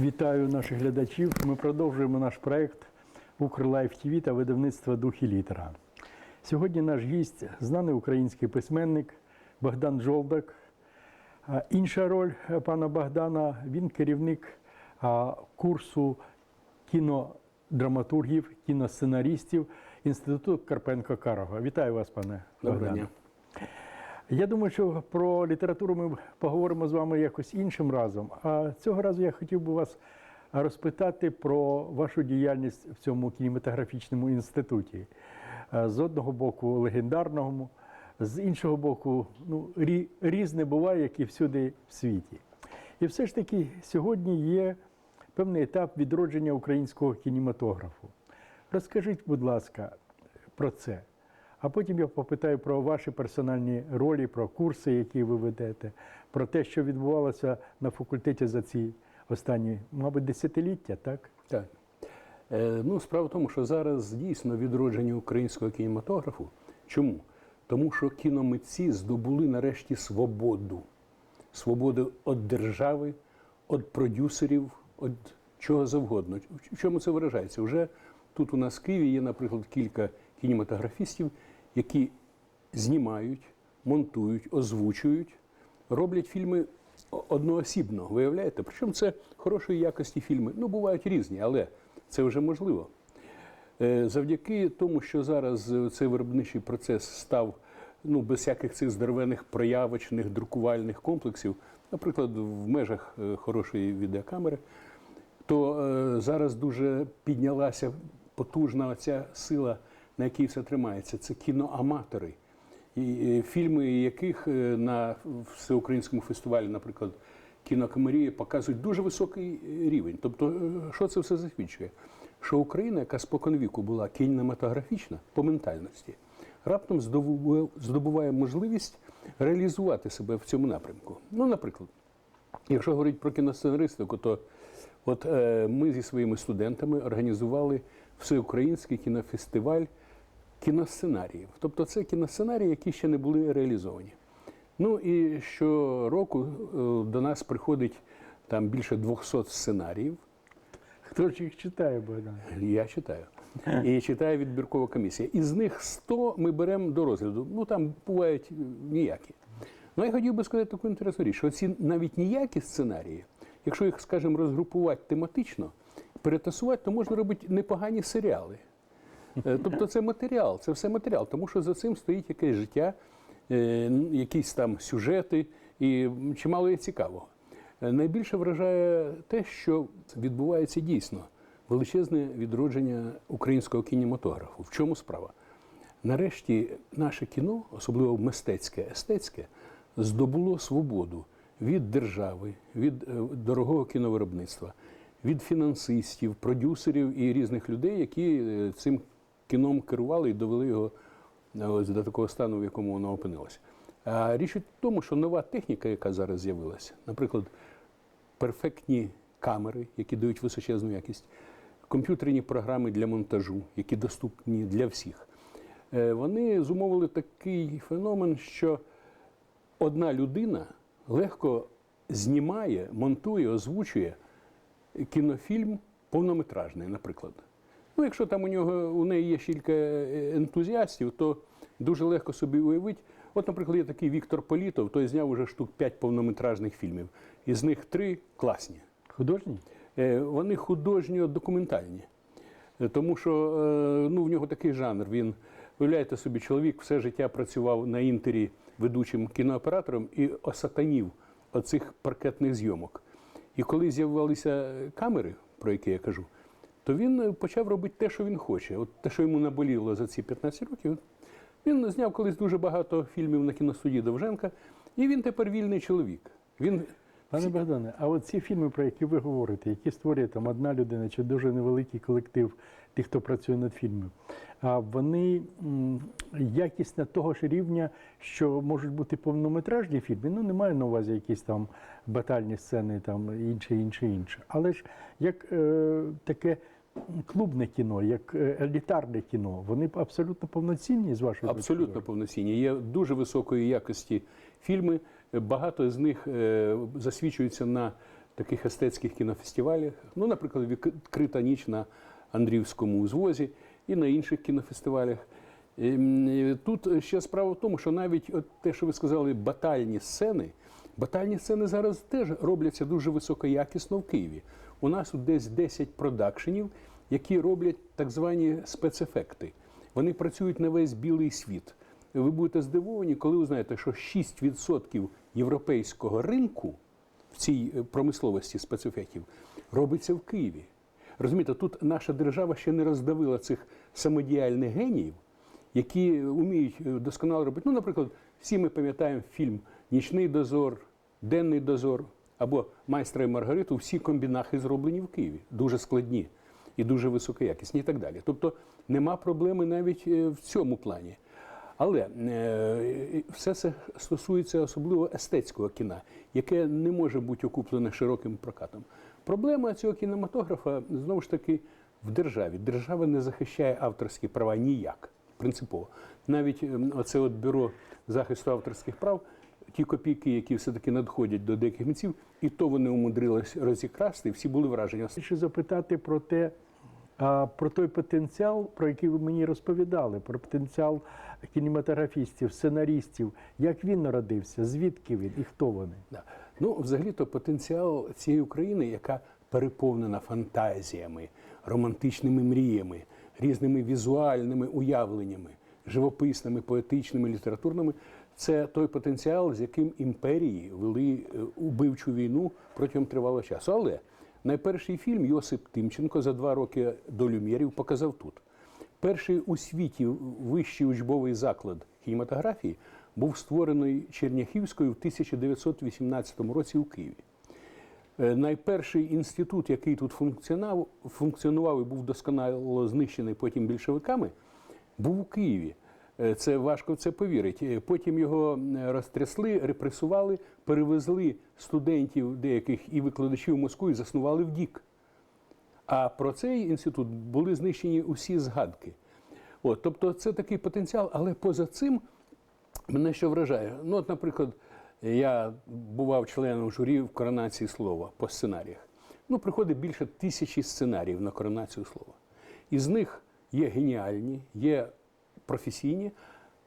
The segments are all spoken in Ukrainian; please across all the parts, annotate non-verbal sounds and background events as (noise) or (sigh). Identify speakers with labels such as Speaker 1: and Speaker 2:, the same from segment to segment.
Speaker 1: Вітаю наших глядачів. Ми продовжуємо наш проект Укрлайф ТВ та видавництва Дух і літера. Сьогодні наш гість знаний український письменник Богдан Жолдак. Інша роль пана Богдана він керівник курсу кінодраматургів, кіносценарістів Інституту Карпенко Карого. Вітаю вас, пане
Speaker 2: Доброго дня.
Speaker 1: Я думаю, що про літературу ми поговоримо з вами якось іншим разом. А цього разу я хотів би вас розпитати про вашу діяльність в цьому кінематографічному інституті. Е, З одного боку, легендарному, з іншого боку, ну, різне буває, як і всюди в світі. І все ж таки сьогодні є певний етап відродження українського кінематографу. Розкажіть, будь ласка, про це. А потім я попитаю про ваші персональні ролі, про курси, які ви ведете, про те, що відбувалося на факультеті за ці останні, мабуть, десятиліття, так?
Speaker 2: Так. Е, ну, справа в тому, що зараз дійсно відродження українського кінематографу. Чому? Тому що кіномитці здобули нарешті свободу. Свободу від держави, від продюсерів, від чого завгодно. В чому це виражається? Вже тут у нас в Києві є, наприклад, кілька кінематографістів, які знімають, монтують, озвучують, роблять фільми одноосібно. Виявляєте? Причому це хорошої якості фільми. Ну, бувають різні, але це вже можливо. Е, Завдяки тому, що зараз е, цей виробничий процес став ну, без всяких цих здоровених проявочних друкувальних комплексів, наприклад, в межах е, хорошої відеокамери, то зараз дуже піднялася потужна ця сила, на якій все тримається. Це кіноаматори, і е, фільми яких е, на всеукраїнському фестивалі, наприклад, кінокамерії, показують дуже високий е, рівень. Тобто, що це все засвідчує? Що Україна, яка споконвіку була кінематографічна по ментальності, раптом здобуває можливість реалізувати себе в цьому напрямку. Ну, наприклад, Якщо говорити про кіносценаристику, то от е, ми зі своїми студентами організували всеукраїнський кінофестиваль кіносценаріїв. Тобто це кіносценарії, які ще не були реалізовані. Ну і щороку е, до нас приходить там більше 200 сценаріїв.
Speaker 1: Хто ж їх читає, Богдан?
Speaker 2: Я читаю. І читає відбіркова комісія. Із них 100 ми беремо до розгляду. Ну там бувають е, ніякі. Ну я хотів би сказати таку інтересну річ, що ці навіть ніякі сценарії, якщо їх, скажімо, розгрупувати тематично, перетасувати, то можна робити непогані серіали. Е, Тобто це матеріал, це все матеріал, тому що за цим стоїть якесь життя, е, якісь там сюжети, і чимало є цікавого. Е, Найбільше вражає те, що відбувається дійсно величезне відродження українського кінематографу. В чому справа? Нарешті наше кіно, особливо мистецьке, естетське, здобуло свободу від держави, від дорогого кіновиробництва, від фінансистів, продюсерів і різних людей, які цим кіном керували і довели його е, до такого стану, в якому воно опинилося. А річ у тому, що нова техніка, яка зараз з'явилася, наприклад, перфектні камери, які дають височезну якість, комп'ютерні програми для монтажу, які доступні для всіх. Е, Вони зумовили такий феномен, що одна людина легко знімає, монтує, озвучує кінофільм повнометражний, наприклад. Ну, якщо там у нього у неї є кілька е, ентузіастів, то дуже легко собі уявити. От, наприклад, є такий Віктор Політов, той зняв уже штук 5 повнометражних фільмів. Із них три класні.
Speaker 1: Художній?
Speaker 2: Е, Вони художньо-документальні. Е, Тому що ну, в нього такий жанр. Він, уявляєте собі, чоловік все життя працював на інтері ведучим кінооператором і осатанів оцих паркетних зйомок. І коли з'явилися камери, про які я кажу, то він е, почав робити те, що він хоче. От те, що йому наболіло за ці 15 років. Він зняв колись дуже багато фільмів на кіностудії Довженка, і він тепер вільний чоловік. Він
Speaker 1: Пане Богдане, а от ці фільми, про які ви говорите, які створює там одна людина чи дуже невеликий колектив тих, хто працює над фільмом, а вони якісно того ж рівня, що можуть бути повнометражні фільми. Ну, немає на увазі якісь там батальні сцени, там інше, інше, інше. Але ж як е, таке клубне кіно, як е, елітарне кіно, вони абсолютно повноцінні з вашої
Speaker 2: Абсолютно повноцінні. Є дуже високої якості фільми. Багато з них е, засвідчуються на таких естетських кінофестивалях. Ну, наприклад, відкрита ніч на Андрівському узвозі і на інших кінофестивалях. Ем, е, Тут ще справа в тому, що навіть от те, що ви сказали, батальні сцени, батальні сцени зараз теж робляться дуже високоякісно в Києві. У нас десь 10 продакшенів, які роблять так звані спецефекти. Вони працюють на весь білий світ. Ви будете здивовані, коли узнаєте, що 6% європейського ринку в цій е, промисловості спецефектів робиться в Києві. Розумієте, тут наша держава ще не роздавила цих самодіяльних геніїв, які вміють е, досконало робити. Ну, наприклад, всі ми пам'ятаємо фільм Нічний дозор, Денний дозор або Майстра і Маргариту. Всі комбінахи зроблені в Києві, дуже складні і дуже високоякісні, і так далі. Тобто нема проблеми навіть е, в цьому плані. Але е, все це стосується особливо естетського кіна, яке не може бути окуплене широким прокатом. Проблема цього кінематографа знову ж таки в державі. Держава не захищає авторські права ніяк, принципово. Навіть оце от бюро захисту авторських прав, ті копійки, які все-таки надходять до деяких митців, і то вони умудрились розікрасти, всі були вражені.
Speaker 1: Хочу запитати про те, про той потенціал, про який ви мені розповідали, про потенціал кінематографістів, сценарістів. Як він народився, звідки він і хто вони?
Speaker 2: Да. Ну, взагалі-то потенціал цієї України, яка переповнена фантазіями, романтичними мріями, різними візуальними уявленнями, живописними, поетичними, літературними, це той потенціал, з яким імперії вели е, убивчу війну протягом тривалого часу. Але найперший фільм Йосип Тимченко за два роки до Люм'єрів показав тут. Перший у світі вищий учбовий заклад кінематографії був створений Черняхівською в 1918 році у Києві. Е, Найперший інститут, який тут функціонував, функціонував і був досконало знищений потім більшовиками, був у Києві. Е, Це важко в це повірити. Е, Потім його е, розтрясли, репресували, перевезли студентів деяких і викладачів Москву і заснували в ДІК. А про цей інститут були знищені усі згадки. От, тобто це такий потенціал, але поза цим мене що вражає. Ну, от, наприклад, я бував членом журі в коронації слова по сценаріях. Ну, приходить більше тисячі сценаріїв на коронацію слова. Із них є геніальні, є професійні,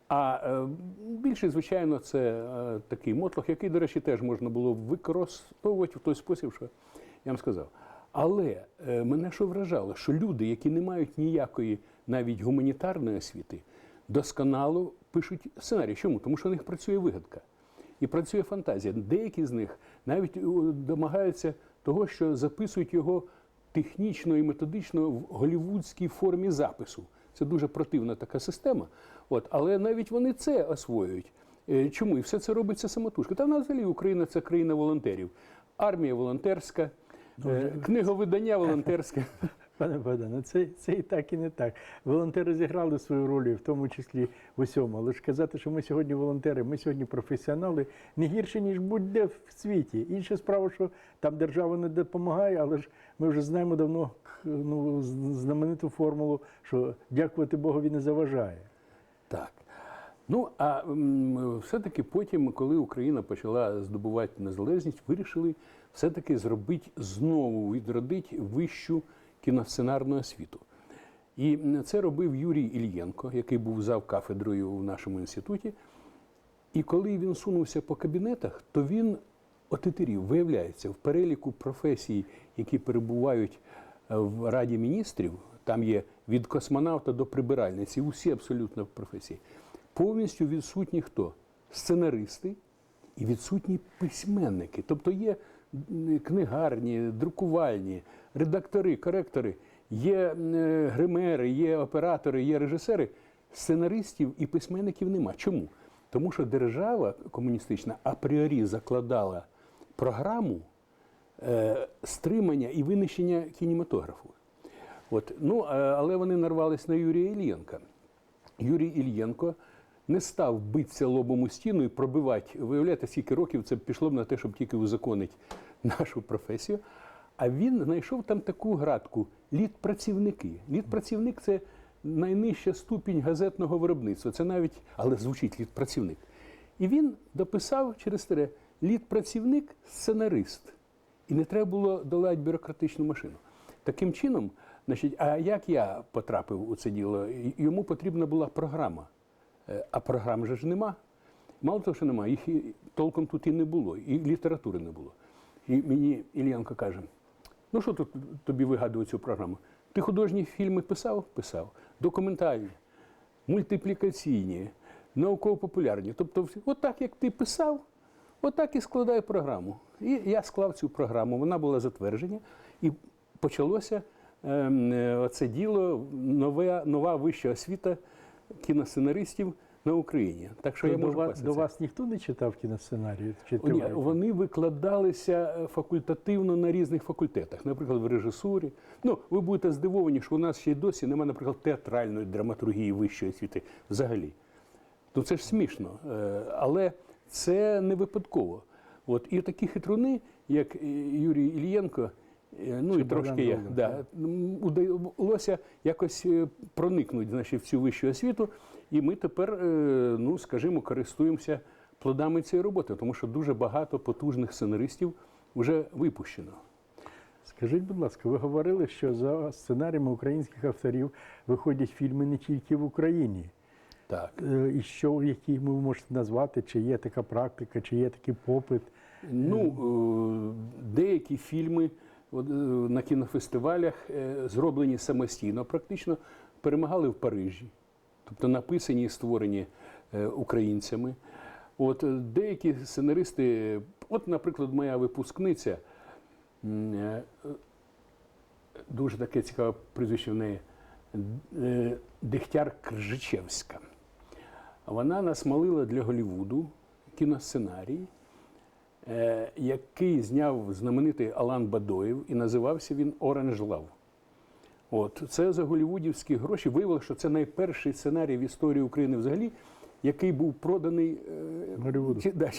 Speaker 2: а е, більше, звичайно, це е, такий мотлох, який, до речі, теж можна було використовувати в той спосіб, що я вам сказав. Але е, мене що вражало, що люди, які не мають ніякої навіть гуманітарної освіти, досконало пишуть сценарій. Чому? Тому що у них працює вигадка і працює фантазія. Деякі з них навіть домагаються того, що записують його технічно і методично в голівудській формі запису. Це дуже противна така система. От, але навіть вони це освоюють. Е, Чому? І все це робиться самотужки. Та взагалі Україна це країна волонтерів. Армія волонтерська, е, книговидання волонтерське.
Speaker 1: Пане Богдане, це, це і так, і не так. Волонтери зіграли свою роль, в тому числі в усьому. Але ж казати, що ми сьогодні волонтери, ми сьогодні професіонали, не гірше, ніж будь-де в світі. Інша справа, що там держава не допомагає, але ж ми вже знаємо давно ну, знамениту формулу, що дякувати Богові не заважає.
Speaker 2: Так. Ну, а все-таки потім, коли Україна почала здобувати незалежність, вирішили все-таки зробити знову відродити вищу кіносценарну освіту. І це робив Юрій Ільєнко, який був зав кафедрою в нашому інституті. І коли він сунувся по кабінетах, то він отетерів, виявляється, в переліку професій, які перебувають е, в Раді міністрів, там є від космонавта до прибиральниці, усі абсолютно професії. Повністю відсутні хто? Сценаристи і відсутні письменники. Тобто є книгарні, друкувальні, редактори, коректори, є е, гримери, є оператори, є режисери. Сценаристів і письменників нема. Чому? Тому що держава комуністична апріорі закладала програму е, стримання і винищення кінематографу. От, ну, е, але вони нарвались на Юрія Ільєнка. Юрій Ільєнко не став битися лобом у стіну і пробивати. Виявляєте, скільки років це пішло б на те, щоб тільки узаконити нашу професію. А він знайшов там таку градку літпрацівники. Літпрацівник це найнижча ступінь газетного виробництва. Це навіть, але звучить літпрацівник. І він дописав через тере літпрацівник сценарист. І не треба було долати бюрократичну машину. Таким чином, значить, а як я потрапив у це діло? Йому потрібна була програма. Е, А програм же ж нема. Мало того, що нема, їх толком тут і не було, і літератури не було. І мені Ільянко каже: ну що тут тобі вигадувати цю програму? Ти художні фільми писав? Писав, документальні, мультиплікаційні, науково-популярні. Тобто, всі- от так, як ти писав, отак і складай програму. І я склав цю програму, вона була затверджена, і почалося ем, е, оце діло, нове, нова вища освіта кіносценаристів на Україні. Так що я
Speaker 1: до,
Speaker 2: можу
Speaker 1: вас, до вас ніхто не читав кіносценарію? Чи
Speaker 2: Ні, вони викладалися е, факультативно на різних факультетах, наприклад, в режисурі. Ну, ви будете здивовані, що у нас ще й досі немає, наприклад, театральної драматургії вищої освіти взагалі. Ну це ж смішно, Е, але це не випадково. От і такі хитруни, як е, Юрій Ільєнко, ну
Speaker 1: Чи
Speaker 2: і трошки я, да, удалося якось проникнути значить, в цю вищу освіту, і ми тепер, е, ну скажімо, користуємося плодами цієї роботи, тому що дуже багато потужних сценаристів вже випущено.
Speaker 1: Скажіть, будь ласка, ви говорили, що за сценаріями українських авторів виходять фільми не тільки в Україні.
Speaker 2: Так.
Speaker 1: Е, І що, які ви можете назвати, чи є така практика, чи є такий попит?
Speaker 2: Ну, е, деякі фільми на кінофестивалях зроблені самостійно, практично перемагали в Парижі, тобто написані і створені е, українцями. От е, деякі сценаристи, от, наприклад, моя випускниця, е, дуже таке цікаве прізвище в неї Дегтяр Кржичевська. Вона насмалила для Голлівуду кіносценарій, який зняв знаменитий Алан Бадоєв, і називався він Оранж Лав. От це за голівудівські гроші. Виявилося, що це найперший сценарій в історії України взагалі, який був проданий е,
Speaker 1: Голлівуду.
Speaker 2: чи- да,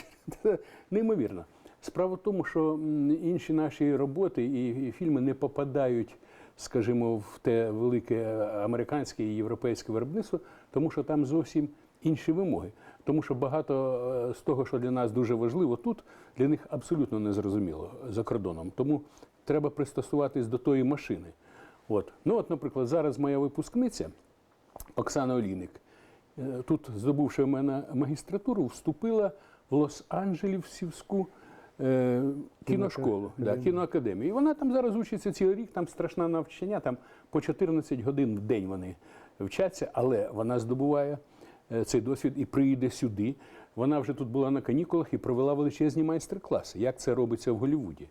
Speaker 2: (laughs) неймовірно. Справа в тому, що інші наші роботи і, і фільми не попадають, скажімо, в те велике американське і європейське виробництво, тому що там зовсім інші вимоги. Тому що багато е, з того, що для нас дуже важливо тут, для них абсолютно не зрозуміло за кордоном. Тому треба пристосуватись до тої машини. От. Ну, от, наприклад, зараз моя випускниця Оксана Олійник, е, тут, здобувши в мене магістратуру, вступила в Лос-Анджелесівську е, кіношколу, да,
Speaker 1: Кіноакадемію.
Speaker 2: кіноакадемію. І вона там зараз учиться цілий рік, там страшне навчання, там по 14 годин в день вони вчаться, але вона здобуває е, цей досвід і приїде сюди. Вона вже тут була на канікулах і провела величезні майстер-класи, як це робиться в Голлівуді.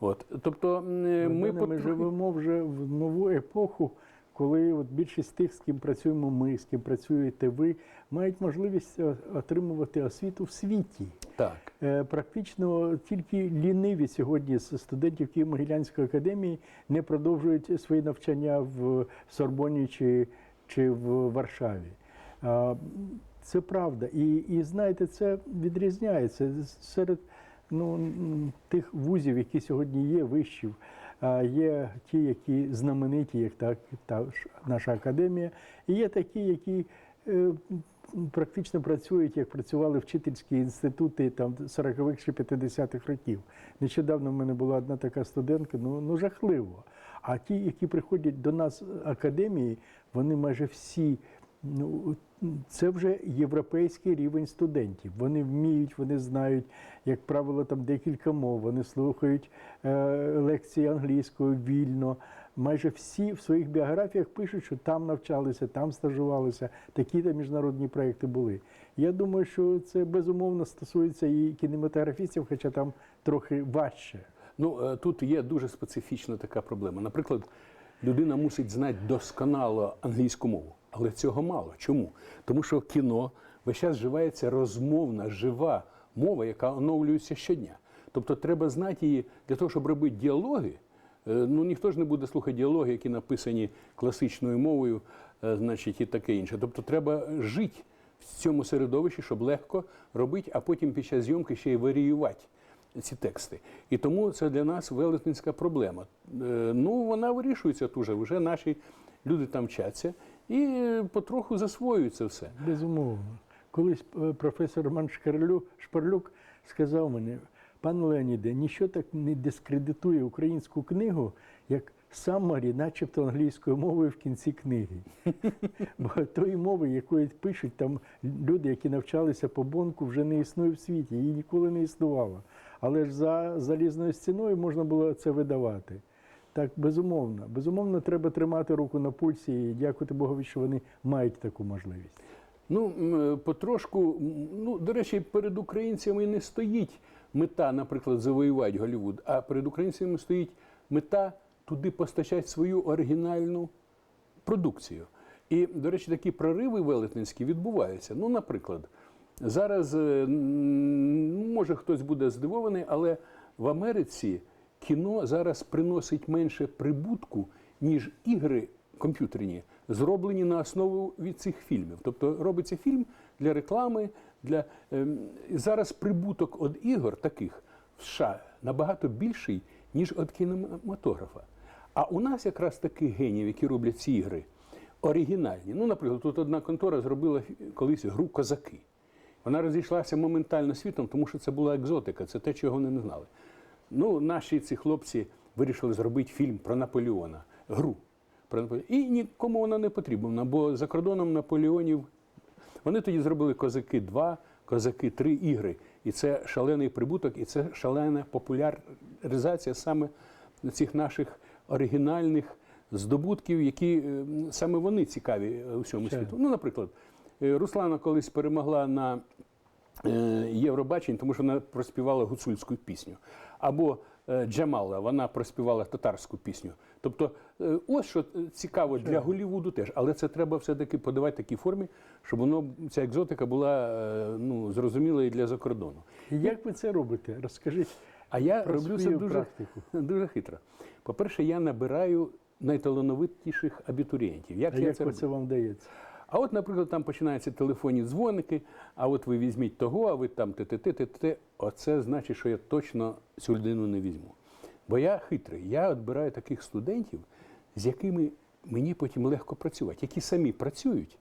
Speaker 2: От, тобто е, ми,
Speaker 1: Ми, живемо вже в нову епоху, коли от більшість тих, з ким працюємо ми, з ким працюєте ви, мають можливість е, отримувати освіту в світі.
Speaker 2: так.
Speaker 1: Е, Практично тільки ліниві сьогодні з студентів Києво-Могилянської академії не продовжують свої навчання в Сорбоні чи, чи в Варшаві. Це правда. І, і знаєте, це відрізняється серед ну, тих вузів, які сьогодні є, вишів. Є ті, які знамениті, як так, та наша академія, і є такі, які е, практично працюють, як працювали вчительські інститути там 40-х чи 50-х років. Нещодавно в мене була одна така студентка, ну, ну жахливо. А ті, які приходять до нас академії, вони майже всі. Ну, це вже європейський рівень студентів. Вони вміють, вони знають, як правило, там декілька мов. Вони слухають е, лекції англійською вільно. Майже всі в своїх біографіях пишуть, що там навчалися, там стажувалися, такі там міжнародні проекти були. Я думаю, що це безумовно стосується і кінематографістів, хоча там трохи важче.
Speaker 2: Ну, е, тут є дуже специфічна така проблема. Наприклад, людина мусить знати досконало англійську мову, але цього мало. Чому? Тому що кіно весь час вживається розмовна, жива мова, яка оновлюється щодня. Тобто треба знати її для того, щоб робити діалоги. Е, Ну, ніхто ж не буде слухати діалоги, які написані класичною мовою, е, значить, і таке інше. Тобто треба жити в цьому середовищі, щоб легко робити, а потім під час зйомки ще й варіювати ці тексти. І тому це для нас велетенська проблема. Е, Ну, вона вирішується дуже. Вже наші люди там вчаться і потроху засвоюють це все.
Speaker 1: Безумовно. Колись е, професор Роман Шпарлюк сказав мені, Пане Леоніде, ніщо так не дискредитує українську книгу, як самарі, начебто англійською мовою в кінці книги. (laughs) Бо тої мови, якою пишуть там люди, які навчалися по бонку, вже не існує в світі, її ніколи не існувало. Але ж за залізною стіною можна було це видавати. Так, безумовно. Безумовно, треба тримати руку на пульсі і дякувати Богові, що вони мають таку можливість.
Speaker 2: Ну, е, потрошку, ну, до речі, перед українцями не стоїть мета, наприклад, завоювати Голлівуд, а перед українцями стоїть мета туди постачати свою оригінальну продукцію. І, до речі, такі прориви велетенські відбуваються. Ну, наприклад, зараз, е, може, хтось буде здивований, але в Америці кіно зараз приносить менше прибутку, ніж ігри комп'ютерні, зроблені на основу від цих фільмів. Тобто робиться фільм для реклами. Для, ем, зараз прибуток від ігор таких в США набагато більший, ніж від кінематографа. А у нас якраз таких генів, які роблять ці ігри, оригінальні. Ну, наприклад, тут одна контора зробила колись гру Козаки. Вона розійшлася моментально світом, тому що це була екзотика, це те, чого вони не знали. Ну, наші ці хлопці вирішили зробити фільм про Наполеона, гру. Про Наполеона. І нікому вона не потрібна, бо за кордоном Наполеонів вони тоді зробили Козаки 2, Козаки 3 ігри. І це шалений прибуток, і це шалена популяризація саме цих наших оригінальних здобутків, які е, саме вони цікаві е, усьому
Speaker 1: Звичайно.
Speaker 2: світу. Ну, наприклад, е, Руслана колись перемогла на Євробаченні, тому що вона проспівала гуцульську пісню. Або е, Джамала, вона проспівала татарську пісню. Тобто, е, ось що цікаво для Голлівуду теж, але це треба все-таки подавати в такій формі, щоб воно ця екзотика була е, ну, зрозуміла і для закордону.
Speaker 1: І як ви це робите? Розкажіть.
Speaker 2: А я
Speaker 1: Про
Speaker 2: роблю це дуже,
Speaker 1: практику.
Speaker 2: дуже хитро. По-перше, я набираю найталановитіших абітурієнтів. Як
Speaker 1: А
Speaker 2: я
Speaker 1: як
Speaker 2: це
Speaker 1: це вам вдається?
Speaker 2: А от, наприклад, там починаються телефонні дзвоники, а от ви візьміть того, а ви там те-те-те, те-те. Оце значить, що я точно цю людину не візьму. Бо я хитрий, я відбираю таких студентів, з якими мені потім легко працювати, які самі працюють.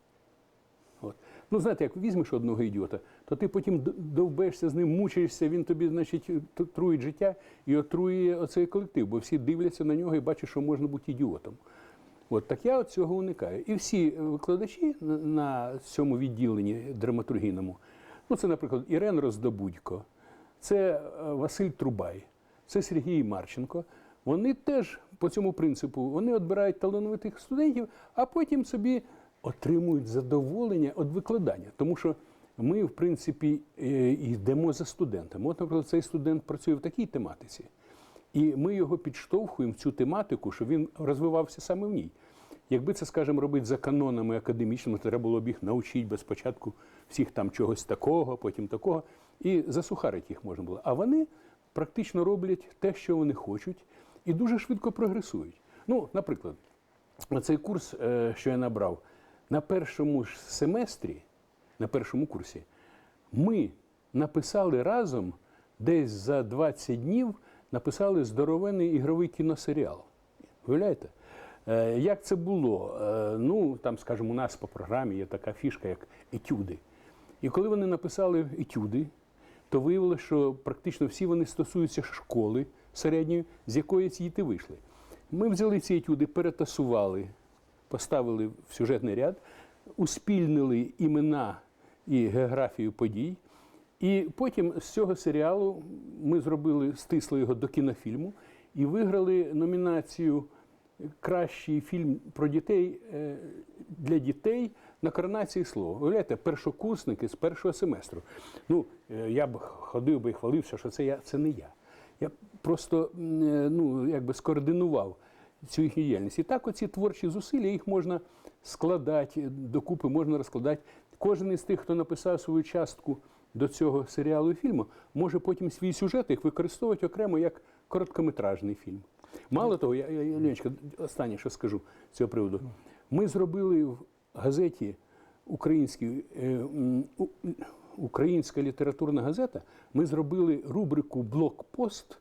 Speaker 2: От. Ну, знаєте, як візьмеш одного ідіота, то ти потім довбешся з ним, мучаєшся, він тобі, значить, труїть життя і отруює оцей колектив, бо всі дивляться на нього і бачать, що можна бути ідіотом. От так я от цього уникаю. І всі викладачі на, на цьому відділенні драматургійному, ну це, наприклад, Ірен Роздобудько, це е, Василь Трубай, це Сергій Марченко. Вони теж по цьому принципу вони відбирають талановитих студентів, а потім собі отримують задоволення від викладання. Тому що ми, в принципі, е, йдемо за студентами. От, наприклад, цей студент працює в такій тематиці. І ми його підштовхуємо в цю тематику, щоб він розвивався саме в ній. Якби це, скажімо, робити за канонами академічними, треба було б їх навчити без спочатку всіх там чогось такого, потім такого, і засухарити їх можна було. А вони практично роблять те, що вони хочуть, і дуже швидко прогресують. Ну, наприклад, цей курс, е, що я набрав, на першому ж семестрі, на першому курсі, ми написали разом десь за 20 днів написали здоровенний ігровий кіносеріал. Уявляєте? Е, Як це було? Е, Ну, там, скажімо, у нас по програмі є така фішка, як етюди. І коли вони написали етюди, то виявилося, що практично всі вони стосуються школи середньої, з якої ці діти вийшли. Ми взяли ці етюди, перетасували, поставили в сюжетний ряд, успільнили імена і географію подій. І потім з цього серіалу ми зробили, стисли його до кінофільму і виграли номінацію Кращий фільм про дітей е, для дітей на коронації слова. Уявляєте, першокурсники з першого семестру. Ну, е, я б ходив би і хвалився, що це я, це не я. Я просто е, ну, якби скоординував цю їхню діяльність. І так оці творчі зусилля, їх можна складати докупи, можна розкладати. Кожен із тих, хто написав свою частку до цього серіалу і фільму, може потім свій сюжет їх використовувати окремо як короткометражний фільм. Мало того, я, я, Леночка, останнє, що скажу з цього приводу. Ми зробили в газеті українській, е, Українська літературна газета, ми зробили рубрику Блокпост,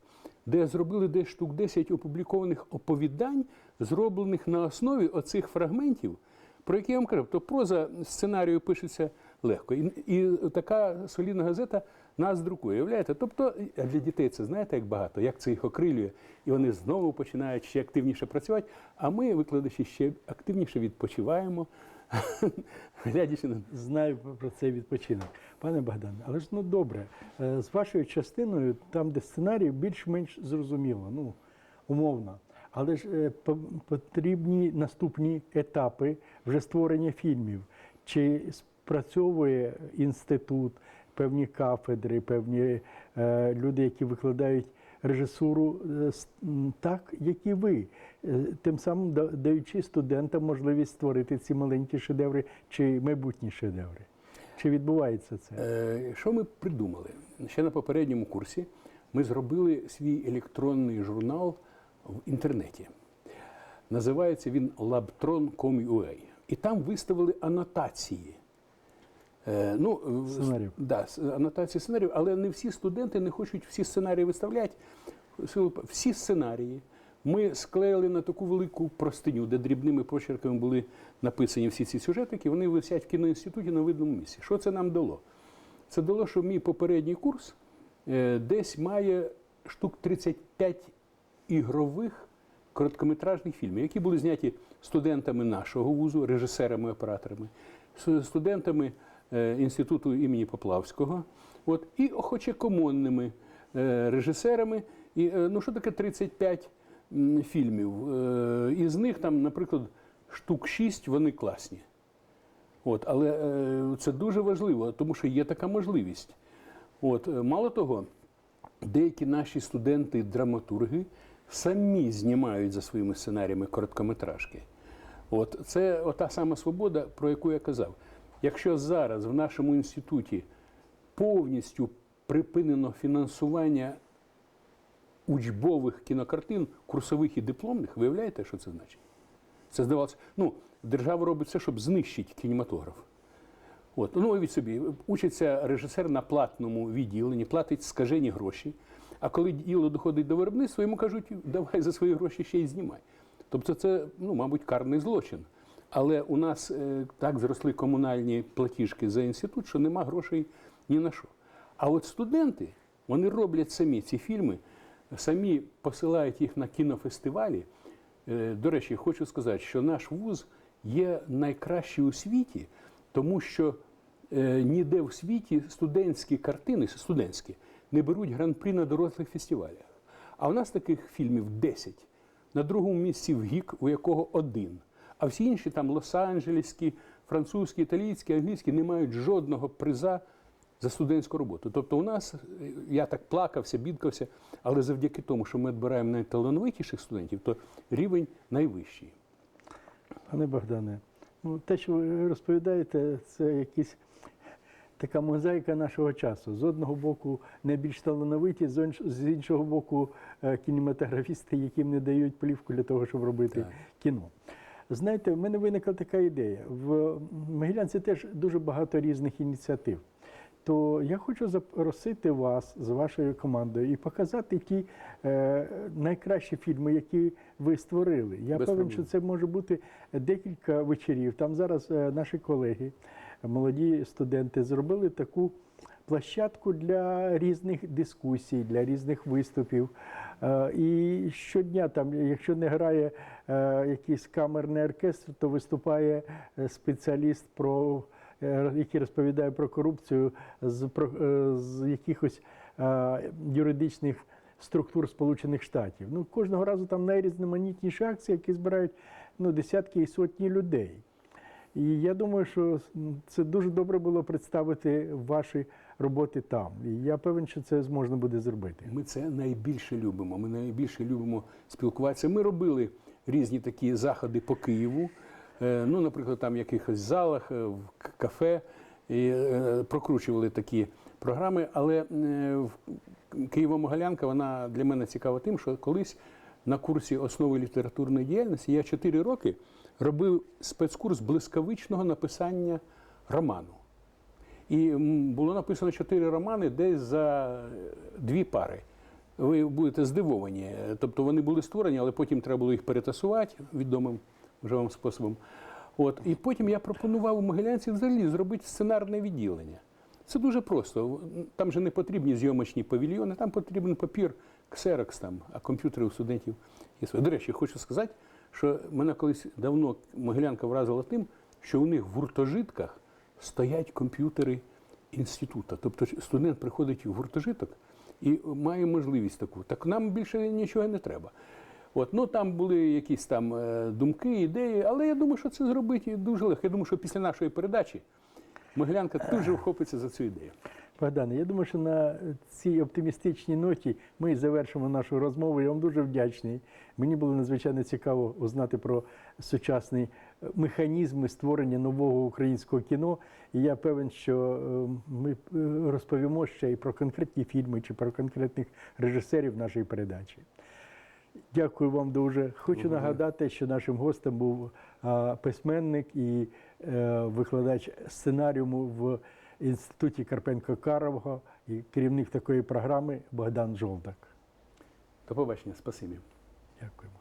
Speaker 2: де зробили десь штук 10 опублікованих оповідань, зроблених на основі оцих фрагментів про які я вам кажу, то проза сценарію пишеться легко. І, і така солідна газета нас друкує. Уявляєте? Тобто для дітей це знаєте як багато, як це їх окрилює, і вони знову починають ще активніше працювати. А ми, викладачі, ще активніше відпочиваємо, (laughs) глядячи на
Speaker 1: Знаю про цей відпочинок. Пане Богдане, але ж ну добре, е, з вашою частиною, там, де сценарій, більш-менш зрозуміло, ну, умовно. Але ж е, по- потрібні наступні етапи вже створення фільмів. Чи спрацьовує інститут, певні кафедри, певні е, люди, які викладають режисуру е, так, як і ви, Е, тим самим даючи студентам можливість створити ці маленькі шедеври чи майбутні шедеври. Чи відбувається це?
Speaker 2: Що ми придумали? Ще на попередньому курсі ми зробили свій електронний журнал в інтернеті. Називається він labtron.com.ua. І там виставили анотації. Е, Ну, в- Да, анотації сценаріїв, але не всі студенти не хочуть всі сценарії виставляти. Всі сценарії ми склеїли на таку велику простиню, де дрібними почерками були написані всі ці сюжетики, вони висять в кіноінституті на видному місці. Що це нам дало? Це дало, що мій попередній курс е, десь має штук 35 ігрових короткометражних фільмів, які були зняті студентами нашого вузу, режисерами, операторами, студентами інституту імені Поплавського, от, і охочекомонними е, режисерами. І, е, ну, що таке 35 фільмів? Е, Із них, там, наприклад, штук 6 вони класні. От, але е, це дуже важливо, тому що є така можливість. От, е, мало того, деякі наші студенти-драматурги самі знімають за своїми сценаріями короткометражки. От це ота сама свобода, про яку я казав. Якщо зараз в нашому інституті повністю припинено фінансування учбових кінокартин, курсових і дипломних, виявляєте, що це значить? Це здавалося, ну, держава робить все, щоб знищити кінематограф. От, ну, уявіть собі, учиться режисер на платному відділенні, платить скажені гроші. А коли діло доходить до виробництва, йому кажуть, давай за свої гроші ще й знімай. Тобто це, ну, мабуть, карний злочин. Але у нас е, так зросли комунальні платіжки за інститут, що нема грошей ні на що. А от студенти, вони роблять самі ці фільми, самі посилають їх на кінофестивалі. Е, До речі, хочу сказати, що наш вуз є найкращий у світі, тому що е, ніде в світі студентські картини, студентські, не беруть гран-прі на дорослих фестивалях. А у нас таких фільмів 10. На другому місці в ГІК, у якого один. А всі інші там лос-анджелеські, французькі, італійські, англійські не мають жодного приза за студентську роботу. Тобто у нас, е, я так плакався, бідкався, але завдяки тому, що ми відбираємо найталановитіших студентів, то рівень найвищий.
Speaker 1: Пане Богдане, ну, те, що ви розповідаєте, це якісь така мозаїка нашого часу. З одного боку, найбільш талановиті, з іншого боку, е, кінематографісти, яким не дають плівку для того, щоб робити
Speaker 2: Так.
Speaker 1: кіно. Знаєте, в мене виникла така ідея. В Могилянці теж дуже багато різних ініціатив. То я хочу запросити вас з вашою командою і показати ті е, найкращі фільми, які ви створили. Я
Speaker 2: Без
Speaker 1: певен,
Speaker 2: проблем.
Speaker 1: що це може бути декілька вечорів. Там зараз е, наші колеги, молоді студенти, зробили таку площадку для різних дискусій, для різних виступів. Е, І щодня, там, якщо не грає е, якийсь камерний оркестр, то виступає е, спеціаліст про. Який розповідає про корупцію з, про, з якихось юридичних структур Сполучених Штатів. Ну, кожного разу там найрізноманітніші акції, які збирають ну, десятки і сотні людей. І я думаю, що це дуже добре було представити ваші роботи там. І я певен, що це зможна буде зробити.
Speaker 2: Ми це найбільше любимо. Ми найбільше любимо спілкуватися. Ми робили різні такі заходи по Києву. Е, Ну, наприклад, там в якихось залах, е, в кафе, і е, прокручували такі програми. Але Києво-Могилянка вона для мене цікава тим, що колись на курсі основи літературної діяльності я 4 роки робив спецкурс блискавичного написання роману. І було написано чотири романи десь за е, дві пари. Ви будете здивовані. Тобто вони були створені, але потім треба було їх перетасувати відомим вже вам способом. От, і потім я пропонував у Могилянці взагалі зробити сценарне відділення. Це дуже просто. Там же не потрібні зйомочні павільйони, там потрібен папір, ксерокс там, а комп'ютери у студентів є. До речі, хочу сказати, що мене колись давно Могилянка вразила тим, що у них в гуртожитках стоять комп'ютери інституту. Тобто студент приходить в гуртожиток і має можливість таку. Так нам більше нічого не треба. От, ну там були якісь там е, думки, ідеї, але я думаю, що це зробити дуже легко. Я думаю, що після нашої передачі Могилянка дуже вхопиться за цю ідею.
Speaker 1: Богдане, я думаю, що на цій оптимістичній ноті ми завершимо нашу розмову. Я вам дуже вдячний. Мені було надзвичайно цікаво узнати про сучасні е, механізми створення нового українського кіно. І я певен, що е, ми е, розповімо ще і про конкретні фільми чи про конкретних режисерів нашої передачі. Дякую вам дуже. Хочу нагадати, що нашим гостем був письменник і е, викладач сценаріуму в інституті Карпенко Карового і керівник такої програми Богдан Жолдак.
Speaker 2: До побачення, спасибі.
Speaker 1: Дякуємо.